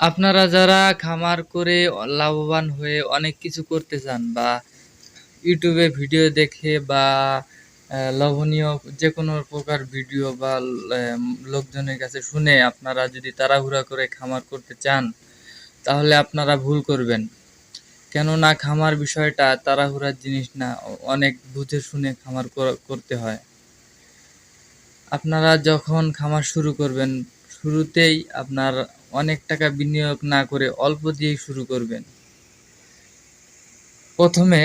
আপনারা যারা খামার করে লাভবান হয়ে অনেক কিছু করতে চান বা ইউটিউবে ভিডিও দেখে বা লোভনীয় যে কোনো প্রকার ভিডিও বা লোকজনের কাছে শুনে আপনারা যদি তাড়াহুড়া করে খামার করতে চান, তাহলে আপনারা ভুল করবেন। কেননা খামার বিষয়টা তাড়াহুড়ার জিনিস না, অনেক বুঝে শুনে খামার করতে হয়। আপনারা যখন খামার শুরু করবেন, শুরুতেই আপনার অনেক টাকা বিনিয়োগ না করে অল্প দিয়েই শুরু করবেন। প্রথমে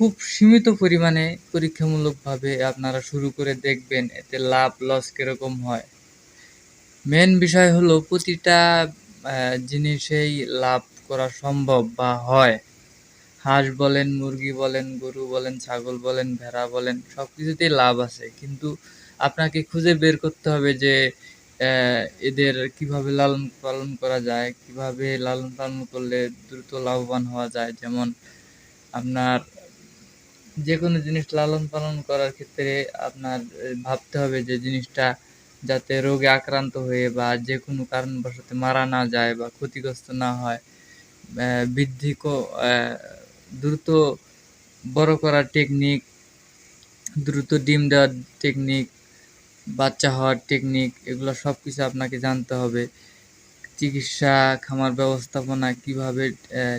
খুব সীমিত পরিমাণে পরীক্ষামূলকভাবে আপনারা শুরু করে দেখবেন এতে লাভ লস কীরকম হয়। মেন বিষয় হলো প্রতিটা জিনিসেই লাভ করা সম্ভব বা হয়। হাঁস বলেন, মুরগি বলেন, গরু বলেন, ছাগল বলেন, ভেড়া বলেন সব কিছুতেই লাভ আছে। কিন্তু আপনাকে খুঁজে বের করতে হবে যে এদের কীভাবে লালন পালন করা যায়, কীভাবে লালন পালন করলে দ্রুত লাভবান হওয়া যায়, যেমন আপনার যে কোনো জিনিস লালন পালন করার ক্ষেত্রে আপনার ভাবতে হবে যে জিনিসটা যাতে রোগে আক্রান্ত হয়ে বা যে কোনো কারণবশত মারা না যায় বা ক্ষতিগ্রস্ত না হয় বৃদ্ধি দ্রুত বড় করার টেকনিক দ্রুত ডিম দেওয়ার টেকনিক বাচ্চা হওয়ার টেকনিক এগুলো সব কিছু আপনাকে জানতে হবে। চিকিৎসা, খামার ব্যবস্থাপনা কীভাবে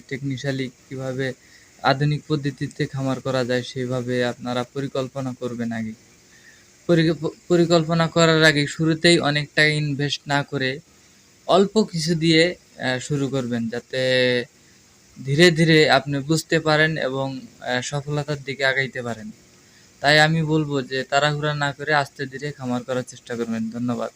টেকনিক্যালি কীভাবে আধুনিক পদ্ধতিতে খামার করা যায় সেভাবে আপনারা পরিকল্পনা করবেন আগে। পরিকল্পনা করার আগে শুরুতেই অনেক টাকা ইনভেস্ট না করে অল্প কিছু দিয়ে শুরু করবেন যাতে ধীরে ধীরে আপনি বুঝতে পারেন এবং সফলতার দিকে আগাইতে পারেন। তাই আমি বলব যে তাড়াহুড়া না করে আস্তে ধীরে খামার করার চেষ্টা করবেন। ধন্যবাদ।